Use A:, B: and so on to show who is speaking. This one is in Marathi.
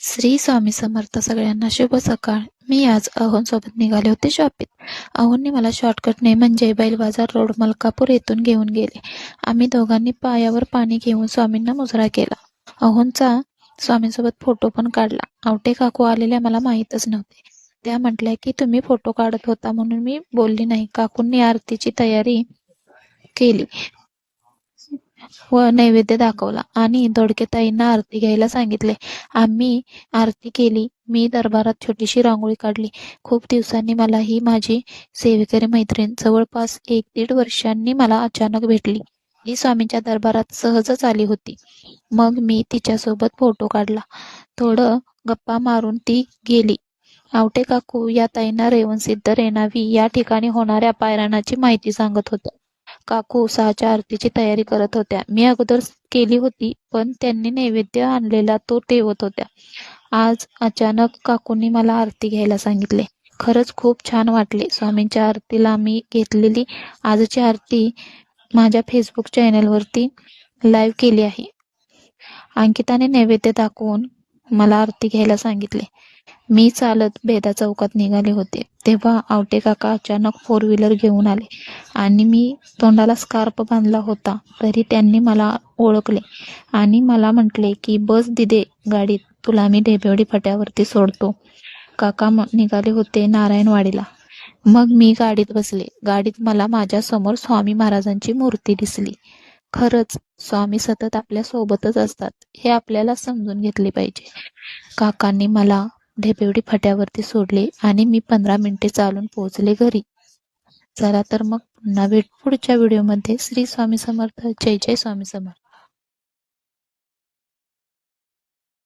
A: श्री स्वामी समर्थ सगळ्यांना शुभ सकाळ. मी आज अहोंसोबत निघाले होते शॉपिंग अहोंनी मला शॉर्टकटने म्हणजे बैल बाजार रोड मलकापूर येथून घेऊन गेले. आम्ही दोघांनी पायावर पाणी घेऊन स्वामींना मुजरा केला. अहोनचा स्वामींसोबत फोटो पण काढला. आवटे काकू आलेल्या मला माहीतच नव्हते. त्या म्हटल्या की तुम्ही फोटो काढत होता म्हणून मी बोलली नाही. काकूंनी आरतीची तयारी केली. व नैवेद्य दाखवला. आणि दोडकेताईंना आरती घ्यायला सांगितले. आम्ही आरती केली. मी दरबारात छोटीशी रांगोळी काढली. खूप दिवसांनी मला ही माझी सेवेकरी मैत्रीण जवळपास एक दीड वर्षांनी मला अचानक भेटली. ही स्वामींच्या दरबारात सहजच आली होती. मग मी तिच्यासोबत फोटो काढला. थोडं गप्पा मारून ती गेली. आवटे काकू या ताईंना रेवणसिद्ध रेणावी या ठिकाणी होणाऱ्या पायराणाची माहिती सांगत होत्या. काकू सहाच्या आरतीची तयारी करत होत्या. मी अगोदर केली होती पण त्यांनी नैवेद्य आणलेला तो ठेवत होत्या. आज अचानक काकूंनी मला आरती घ्यायला सांगितले. खरंच खूप छान वाटले. स्वामींच्या आरतीला मी घेतलेली आजची आरती माझ्या फेसबुक चॅनलवरती लाईव्ह केली आहे. अंकिताने नैवेद्य दाखवून मला आरती घ्यायला सांगितले. मी चालत भेदा चौकात निघाले होते. तेव्हा आवटे काका अचानक फोर व्हीलर घेऊन आले आणि मी तोंडाला स्कार्प बांधला होता. तरी त्यांनी मला ओळखले आणि मला म्हटले की बस दिदे गाडीत तुला मी ढेबेवडी फट्यावरती सोडतो. काका निघाले होते नारायणवाडीला. मग मी गाडीत बसले. गाडीत मला माझ्यासमोर स्वामी महाराजांची मूर्ती दिसली. खरंच स्वामी सतत आपल्या सोबतच असतात हे आपल्याला समजून घेतले पाहिजे. काकांनी मला ढेपेवडी फाट्यावरती सोडले आणि मी पंधरा मिनिटे चालून पोहोचले घरी. चला तर मग पुन्हा भेट पुढच्या व्हिडिओमध्ये. श्री स्वामी समर्थ. जय जय स्वामी समर्थ.